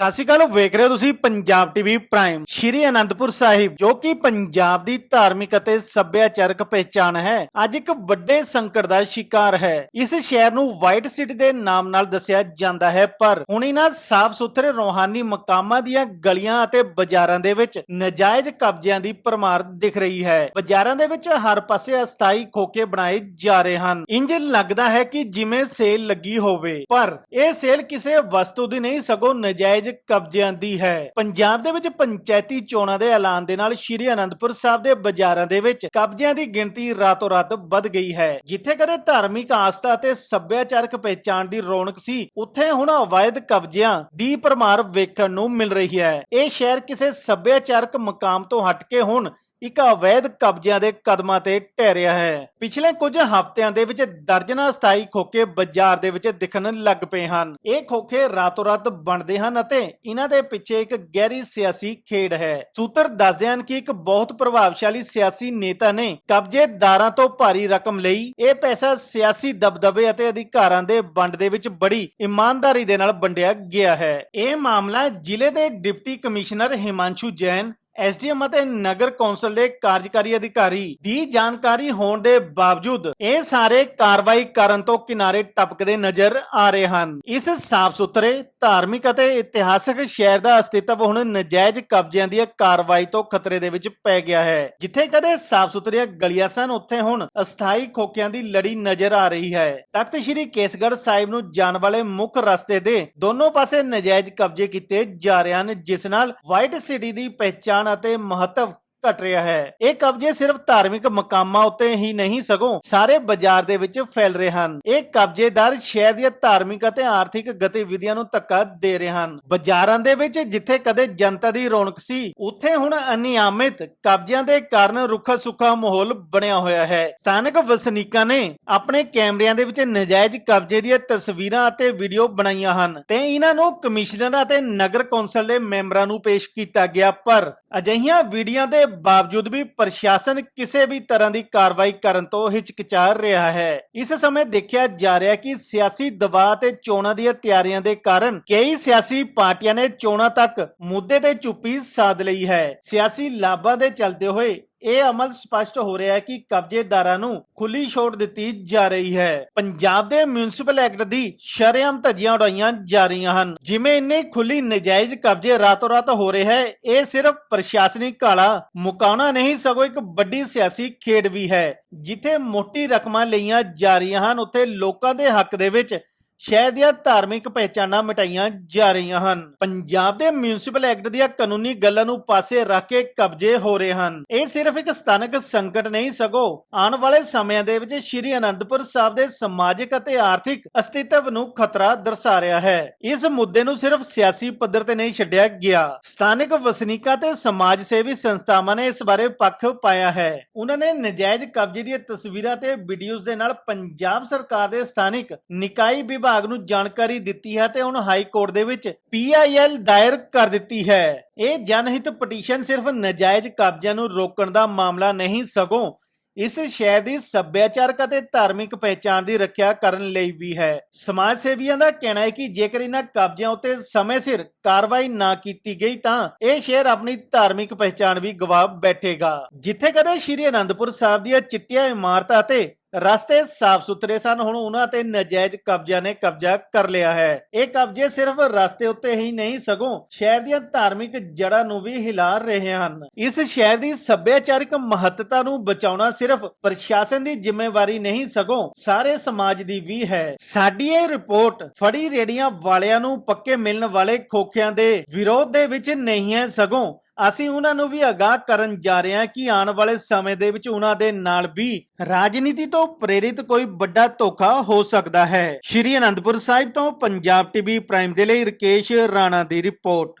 ਸਤਿ ਸ਼੍ਰੀ ਅਕਾਲ, ਵੇਖ ਰਹੇ ਹੋ ਤੁਸੀਂ ਪੰਜਾਬ ਟੀਵੀ ਪ੍ਰਾਈਮ। ਸ਼੍ਰੀ ਅਨੰਦਪੁਰ ਸਾਹਿਬ, ਜੋ ਕਿ ਪੰਜਾਬ ਦੀ ਧਾਰਮਿਕ ਅਤੇ ਸੱਭਿਆਚਾਰਕ ਪਹਿਚਾਨ ਹੈ, ਅੱਜ ਇੱਕ ਵੱਡੇ ਸੰਕਟ ਦਾ ਸ਼ਿਕਾਰ ਹੈ। ਇਸ ਸ਼ਹਿਰ ਨੂੰ ਵਾਈਟ ਸਿਟੀ ਦੇ ਨਾਮ ਨਾਲ ਦੱਸਿਆ ਜਾਂਦਾ ਹੈ, ਪਰ ਹੁਣ ਇਹਨਾਂ ਸਾਫ਼ ਸੁਥਰੇ ਰੋਹਾਨੀ ਮਕਾਮਾਂ ਦੀਆਂ ਗਲੀਆਂ ਅਤੇ ਬਾਜ਼ਾਰਾਂ ਦੇ ਵਿੱਚ ਨਜਾਇਜ਼ ਕਬਜ਼ਿਆਂ ਦੀ ਪਰਮਾਰ ਦਿਖ ਰਹੀ ਹੈ। ਬਾਜ਼ਾਰਾਂ ਦੇ ਵਿੱਚ ਹਰ ਪਾਸੇ ਅਸਥਾਈ ਖੋਕੇ ਬਣਾਏ ਜਾ ਰਹੇ ਹਨ। ਇੰਜ ਲੱਗਦਾ ਹੈ ਕਿ ਜਿਵੇਂ ਸੇਲ ਲੱਗੀ ਹੋਵੇ, ਪਰ ਇਹ ਸੇਲ ਕਿਸੇ ਵਸਤੂ ਦੀ ਨਹੀਂ, ਸਗੋਂ ਨਜਾਇਜ਼ ਕਬਜ਼ਿਆਂ ਦੀ ਹੈ। ਪੰਜਾਬ ਦੇ ਵਿੱਚ ਪੰਚਾਇਤੀ ਚੋਣਾਂ ਦੇ ਐਲਾਨ ਦੇ ਨਾਲ ਸ਼੍ਰੀ ਅਨੰਦਪੁਰ ਸਾਹਿਬ ਦੇ ਬਾਜ਼ਾਰਾਂ ਦੇ ਵਿੱਚ ਕਬਜ਼ਿਆਂ ਦੀ ਗਿਣਤੀ ਰਾਤੋਂ ਰਾਤ ਵੱਧ ਗਈ ਹੈ। ਜਿੱਥੇ ਕਦੇ ਧਾਰਮਿਕ ਆਸਥਾ ਅਤੇ ਸੱਭਿਆਚਾਰਕ ਪਹਿਚਾਣ ਦੀ ਰੌਣਕ ਸੀ, ਉੱਥੇ ਹੁਣ ਅਵੈਧ ਕਬਜ਼ਿਆਂ ਦੀ ਪਰਮਾਰ ਵੇਖਣ ਨੂੰ ਮਿਲ ਰਹੀ ਹੈ। ਇਹ ਸ਼ਹਿਰ ਕਿਸੇ ਸੱਭਿਆਚਾਰਕ ਮਕਾਮ ਤੋਂ ਹਟ ਕੇ ਹੁਣ ਇੱਕ ਅਵੈਧ ਕਬਜ਼ਿਆਂ ਦੇ ਕਦਮਾਂ ਤੇ ਢਹਿ ਰਿਹਾ ਹੈ। ਪਿਛਲੇ ਕੁਝ ਹਫ਼ਤਿਆਂ ਦੇ ਵਿੱਚ ਦਰਜਨਾਂ ਸਥਾਈ ਖੋਕੇ ਬਾਜ਼ਾਰ ਦੇ ਵਿੱਚ ਦਿਖਣ ਲੱਗ ਪਏ ਹਨ। ਇਹ ਖੋਕੇ ਰਾਤੋਂ ਰਾਤ ਬਣਦੇ ਹਨ ਅਤੇ ਇਹਨਾਂ ਦੇ ਪਿੱਛੇ ਇੱਕ ਗਹਿਰੀ ਸਿਆਸੀ ਖੇਡ ਹੈ। ਸੂਤਰ ਦੱਸਦੇ ਹਨ ਕਿ ਇੱਕ ਬਹੁਤ ਪ੍ਰਭਾਵਸ਼ਾਲੀ ਸਿਆਸੀ ਨੇਤਾ ਨੇ ਕਬਜ਼ੇਦਾਰਾਂ ਤੋਂ ਭਾਰੀ ਰਕਮ ਲਈ। ਇਹ ਪੈਸਾ ਸਿਆਸੀ ਦਬਦਬੇ ਅਤੇ ਅਧਿਕਾਰਾਂ ਦੇ ਵੰਡ ਦੇ ਵਿੱਚ ਬੜੀ ਇਮਾਨਦਾਰੀ ਦੇ ਨਾਲ ਵੰਡਿਆ ਗਿਆ ਹੈ। ਇਹ ਮਾਮਲਾ ਜ਼ਿਲ੍ਹੇ ਦੇ deputy commissioner Himanshu Jain SDM ਅਤੇ ਨਗਰ ਕੌਂਸਲ ਦੇ ਕਾਰਜਕਾਰੀ ਅਧਿਕਾਰੀ ਦੀ ਜਾਣਕਾਰੀ ਹੋਣ ਦੇ ਬਾਵਜੂਦ ਇਹ ਸਾਰੇ ਕਾਰਵਾਈ ਕਰਨ ਤੋਂ ਕਿਨਾਰੇ ਟਪਕਦੇ ਨਜ਼ਰ ਆ ਰਹੇ ਹਨ। ਇਸ ਸਾਫ਼ ਸੁਥਰੇ ਧਾਰਮਿਕ ਅਤੇ ਇਤਿਹਾਸਕ ਸ਼ਹਿਰ ਦਾ ਅਸਤਿਤਵ ਹੁਣ ਨਜਾਇਜ਼ ਕਬਜ਼ਿਆਂ ਦੀ ਕਾਰਵਾਈ ਤੋਂ ਖਤਰੇ ਦੇ ਵਿੱਚ ਪੈ ਗਿਆ ਹੈ। ਜਿੱਥੇ ਕਦੇ ਸਾਫ਼ ਸੁਥਰੀਆਂ ਗਲੀਆਂ ਸਨ, ਉੱਥੇ ਹੁਣ ਅਸਥਾਈ ਖੋਕਿਆਂ ਦੀ ਲੜੀ ਨਜ਼ਰ ਆ ਰਹੀ ਹੈ। ਤਖਤ ਸ੍ਰੀ ਕੇਸਗੜ੍ਹ ਸਾਹਿਬ ਨੂੰ ਜਾਣ ਵਾਲੇ ਮੁੱਖ ਰਸਤੇ ਦੇ ਦੋਨੋਂ ਪਾਸੇ ਨਜਾਇਜ਼ ਕਬਜ਼ੇ ਕੀਤੇ ਜਾ ਰਹੇ ਹਨ, ਜਿਸ ਨਾਲ ਵਾਈਟ ਸਿਟੀ ਦੀ ਪਹਿਚਾਣ ਅਤੇ ਮਹੱਤਵ ਘਟ ਰਿਹਾ ਹੈ। ਇਹ ਕਬਜ਼ੇ ਸਿਰਫ ਧਾਰਮਿਕ ਮਕਾਮਾਂ ਉੱਤੇ ਹੀ ਨਹੀਂ, ਸਗੋਂ ਸਾਰੇ ਬਾਜ਼ਾਰ ਦੇ ਵਿੱਚ ਫੈਲ ਰਹੇ ਹਨ। ਇਹ ਕਬਜ਼ੇਦਾਰ ਸ਼ਹਿਰ ਦੀਆਂ ਧਾਰਮਿਕ ਅਤੇ ਆਰਥਿਕ ਗਤੀਵਿਧੀਆਂ ਨੂੰ ਧੱਕਾ ਦੇ ਰਹੇ ਹਨ। ਬਾਜ਼ਾਰਾਂ ਦੇ ਵਿੱਚ ਜਿੱਥੇ ਕਦੇ ਜਨਤਾ ਦੀ ਰੌਣਕ ਸੀ, ਉੱਥੇ ਹੁਣ ਅਨਿਯਮਿਤ ਕਬਜ਼ਿਆਂ ਦੇ ਕਾਰਨ ਰੁੱਖਾ ਸੁੱਖਾ ਮਾਹੌਲ ਬਣਿਆ ਹੋਇਆ ਹੈ। ਸਥਾਨਕ ਵਸਨੀਕਾਂ ਨੇ ਆਪਣੇ ਕੈਮਰਿਆਂ ਦੇ ਵਿੱਚ ਨਜਾਇਜ਼ ਕਬਜ਼ੇ ਦੀਆਂ ਤਸਵੀਰਾਂ ਅਤੇ ਵੀਡੀਓ ਬਣਾਈਆਂ ਹਨ ਤੇ ਇਹਨਾਂ ਨੂੰ ਕਮਿਸ਼ਨਰ ਅਤੇ ਨਗਰ ਕੌਂਸਲ ਦੇ ਮੈਂਬਰਾਂ ਨੂੰ ਪੇਸ਼ ਕੀਤਾ ਗਿਆ। ਪਰ ਅਜਿਹੀਆਂ ਵੀਡੀਓ ਦੇ ਬਾਵਜੂਦ ਵੀ ਪ੍ਰਸ਼ਾਸਨ ਕਿਸੇ ਵੀ ਤਰ੍ਹਾਂ ਦੀ ਕਾਰਵਾਈ ਕਰਨ ਤੋਂ ਹਿਚਕਿਚਾ ਰਿਹਾ ਹੈ। ਇਸ ਸਮੇਂ ਦੇਖਿਆ ਜਾ ਰਿਹਾ ਕਿ ਸਿਆਸੀ ਦਬਾਅ ਤੇ ਚੋਣਾਂ ਦੀਆਂ ਤਿਆਰੀਆਂ ਦੇ ਕਾਰਨ ਕਈ ਸਿਆਸੀ ਪਾਰਟੀਆਂ ਨੇ ਚੋਣਾਂ ਤੱਕ ਮੁੱਦੇ ਤੇ ਚੁੱਪੀ ਸਾਧ ਲਈ ਹੈ। ਸਿਆਸੀ ਲਾਭਾਂ ਦੇ ਚਲਦੇ ਹੋਏ ਇਹ ਅਮਲ ਸਪਸ਼ਟ ਹੋ ਰਿਹਾ ਹੈ ਕਿ ਕਬਜ਼ੇਦਾਰਾਂ ਨੂੰ ਖੁੱਲੀ ਛੋਟ ਦਿੱਤੀ ਜਾ ਰਹੀ ਹੈ। ਪੰਜਾਬ ਦੇ ਮਿਊਨਿਸਪਲ ਐਕਟ ਦੀ ਸ਼ਰੇਆਮ ਧੱਜੀਆਂ ਉਡਾਈਆਂ ਜਾ ਰਹੀਆਂ ਹਨ। ਜਿਵੇਂ ਇੰਨੇ ਖੁੱਲੀ ਨਜਾਇਜ਼ ਕਬਜ਼ੇ ਰਾਤੋਂ ਰਾਤ ਹੋ ਰਹੇ ਹੈ, ਇਹ ਸਿਰਫ ਪ੍ਰਸ਼ਾਸਨਿਕ ਕਾਲਾ ਮੁਕਾਉਣਾ ਨਹੀਂ, ਸਗੋਂ ਇੱਕ ਵੱਡੀ ਸਿਆਸੀ ਖੇਡ ਵੀ ਹੈ। ਜਿੱਥੇ ਮੋਟੀ ਰਕਮਾਂ ਲਈਆਂ ਜਾ ਰਹੀਆਂ ਹਨ, ਉੱਥੇ ਲੋਕਾਂ ਦੇ ਹੱਕ ਦੇ ਵਿੱਚ ਸ਼ਹਿਰ ਦੀਆਂ ਧਾਰਮਿਕ ਪਹਿਚਾਨਾਂ ਮਿਟਾਈਆਂ ਜਾ ਰਹੀਆਂ ਹਨ। ਪੰਜਾਬ ਦੇ ਮਿਊਨਿਸਪਲ ਐਕਟ ਦੀਆਂ ਕਾਨੂੰਨੀ ਗੱਲਾਂ ਨੂੰ ਪਾਸੇ ਰੱਖ ਕੇ ਕਬਜ਼ੇ ਹੋ ਰਹੇ ਹਨ। ਇਹ ਸਿਰਫ ਇੱਕ ਸਥਾਨਕ ਸੰਕਟ ਨਹੀਂ, ਸਗੋਂ ਆਉਣ ਵਾਲੇ ਸਮਿਆਂ ਦੇ ਵਿੱਚ ਸ਼੍ਰੀ ਅਨੰਦਪੁਰ ਸਾਹਿਬ ਦੇ ਸਮਾਜਿਕ ਅਤੇ ਆਰਥਿਕ ਅਸਤਿਤਵ ਨੂੰ ਖਤਰਾ ਦਰਸਾ ਰਿਹਾ ਹੈ। ਇਸ ਮੁੱਦੇ ਨੂੰ ਸਿਰਫ ਸਿਆਸੀ ਪੱਧਰ ਤੇ ਨਹੀਂ ਛੱਡਿਆ ਗਿਆ। ਸਥਾਨਕ ਵਸਨੀਕਾਂ ਤੇ ਸਮਾਜ ਸੇਵੀ ਸੰਸਥਾਵਾਂ ਨੇ ਇਸ ਬਾਰੇ ਪੱਖ ਪਾਇਆ ਹੈ। ਉਹਨਾਂ ਨੇ ਨਜਾਇਜ਼ ਕਬਜ਼ੇ ਦੀਆਂ ਤਸਵੀਰਾਂ ਤੇ ਵੀਡੀਓਜ਼ ਦੇ ਨਾਲ ਪੰਜਾਬ ਸਰਕਾਰ ਦੇ ਸਥਾਨਕ ਨਿਕਾਈ ਵਿਭਾਗ ਨੂੰ ਜਾਣਕਾਰੀ ਦਿੱਤੀ ਹੈ ਤੇ ਹੁਣ ਹਾਈ ਕੋਰਟ ਦੇ ਵਿੱਚ ਪੀਆਈਐਲ ਦਾਇਰ ਕਰ ਦਿੱਤੀ ਹੈ। ਇਹ ਜਨਹਿਤ ਪਟੀਸ਼ਨ ਸਿਰਫ ਨਜਾਇਜ਼ ਕਬਜ਼ਿਆਂ ਨੂੰ ਰੋਕਣ ਦਾ ਮਾਮਲਾ ਨਹੀਂ, ਸਗੋਂ ਇਸ ਸ਼ਹਿਰ ਦੀ ਸੱਭਿਆਚਾਰਕ ਅਤੇ ਧਾਰਮਿਕ ਪਹਿਚਾਣ ਦੀ ਰੱਖਿਆ ਕਰਨ ਲਈ ਵੀ ਹੈ। ਸਮਾਜ ਸੇਵੀਆਂ ਦਾ ਕਹਿਣਾ ਹੈ ਕਿ ਜੇਕਰ ਇਹਨਾਂ ਕਬਜ਼ਿਆਂ ਉੱਤੇ ਸਮੇਂ ਸਿਰ ਕਾਰਵਾਈ ਨਾ ਕੀਤੀ ਗਈ ਤਾਂ ਇਹ ਸ਼ਹਿਰ ਆਪਣੀ ਧਾਰਮਿਕ ਪਹਿਚਾਣ ਵੀ ਗਵਾ ਬੈਠੇਗਾ। ਜਿੱਥੇ ਕਦੇ ਸ਼੍ਰੀ ਅਨੰਦਪੁਰ ਸਾਹਿਬ ਦੀਆਂ ਚਿੱਟੀਆਂ ਇਮਾਰਤਾਂ ਅਤੇ ਰਸਤੇ ਸਾਫ਼ ਸੁਥਰੇ ਸਨ, ਹੁਣ ਉਹਨਾਂ ਤੇ ਨਜਾਇਜ਼ ਕਬਜ਼ਿਆਂ ਨੇ ਕਬਜ਼ਾ ਕਰ ਲਿਆ ਹੈ। ਇਹ ਕਬਜ਼ੇ ਸਿਰਫ ਰਸਤੇ ਉੱਤੇ ਹੀ ਨਹੀਂ, ਸਗੋਂ ਸ਼ਹਿਰ ਦੀਆਂ ਧਾਰਮਿਕ ਜੜ੍ਹਾਂ ਨੂੰ ਵੀ ਹਿਲਾ ਰਹੇ ਹਨ। ਇਸ ਸ਼ਹਿਰ ਦੀ ਸੱਭਿਆਚਾਰਕ ਮਹੱਤਤਾ ਨੂੰ ਬਚਾਉਣਾ ਸਿਰਫ ਪ੍ਰਸ਼ਾਸਨ ਦੀ ਜ਼ਿੰਮੇਵਾਰੀ ਨਹੀਂ, ਸਗੋਂ ਸਾਰੇ ਸਮਾਜ ਦੀ ਵੀ ਹੈ। ਸਾਡੀ ਇਹ ਰਿਪੋਰਟ ਫੜੀ ਰੇੜੀਆਂ ਵਾਲਿਆਂ ਨੂੰ ਪੱਕੇ ਮਿਲਣ ਵਾਲੇ ਖੋਖਿਆਂ ਦੇ ਵਿਰੋਧ ਦੇ ਵਿੱਚ ਨਹੀਂ ਹੈ, ਸਗੋਂ ਅਸੀਂ ਉਹਨਾਂ ਨੂੰ ਵੀ ਆਗਾਹ ਕਰਨ ਜਾ ਰਹੇ ਹਾਂ ਕਿ ਆਉਣ ਵਾਲੇ ਸਮੇਂ ਦੇ ਵਿੱਚ ਉਹਨਾਂ ਦੇ ਨਾਲ ਵੀ ਰਾਜਨੀਤੀ ਤੋਂ ਪ੍ਰੇਰਿਤ ਕੋਈ ਵੱਡਾ ਧੋਖਾ ਹੋ ਸਕਦਾ ਹੈ। ਸ਼੍ਰੀ ਅਨੰਦਪੁਰ ਸਾਹਿਬ ਤੋਂ ਪੰਜਾਬ ਟੀਵੀ ਪ੍ਰਾਈਮ ਦੇ ਲਈ ਰਕੇਸ਼ ਰਾਣਾ ਦੀ ਰਿਪੋਰਟ।